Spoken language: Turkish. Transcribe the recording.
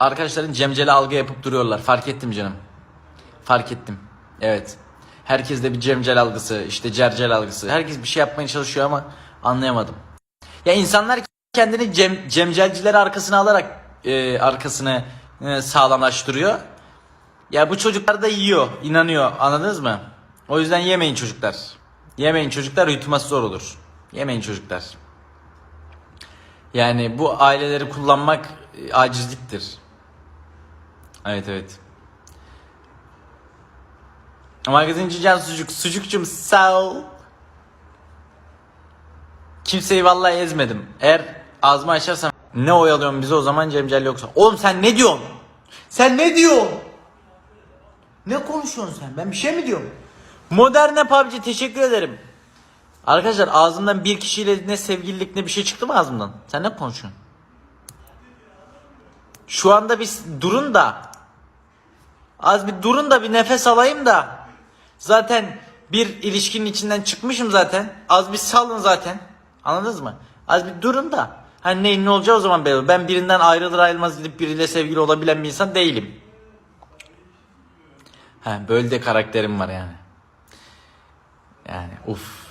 arkadaşların cemceli algı yapıp duruyorlar. Fark ettim canım. Fark ettim. Evet. Herkes de bir cemcel algısı, işte cercel algısı. Herkes bir şey yapmaya çalışıyor ama anlayamadım. Ya insanlar kendini cem, cemcelcileri arkasına alarak e, arkasını e, sağlamlaştırıyor. Ya bu çocuklar da yiyor, inanıyor. Anladınız mı? O yüzden yemeyin çocuklar. Yemeyin çocuklar, yutması zor olur. Yemeyin çocuklar. Yani bu aileleri kullanmak e, acizliktir. Evet evet. Magazinci Can Sucuk. Sucukçum sağ ol. Kimseyi vallahi ezmedim. Eğer ağzımı açarsam ne oyalıyorsun bizi o zaman Cemcel yoksa. Oğlum sen ne diyorsun? Sen ne diyorsun? Ne konuşuyorsun sen? Ben bir şey mi diyorum? Moderne PUBG teşekkür ederim. Arkadaşlar ağzımdan bir kişiyle ne sevgililik ne bir şey çıktı mı ağzımdan? Sen ne konuşuyorsun? Şu anda bir durun da az bir durun da bir nefes alayım da zaten bir ilişkinin içinden çıkmışım zaten. Az bir salın zaten. Anladınız mı? Az bir durun da hani neyin ne olacağı o zaman belli. Ben birinden ayrılır ayrılmaz gidip biriyle sevgili olabilen bir insan değilim. He, böyle de karakterim var yani. Yani uf.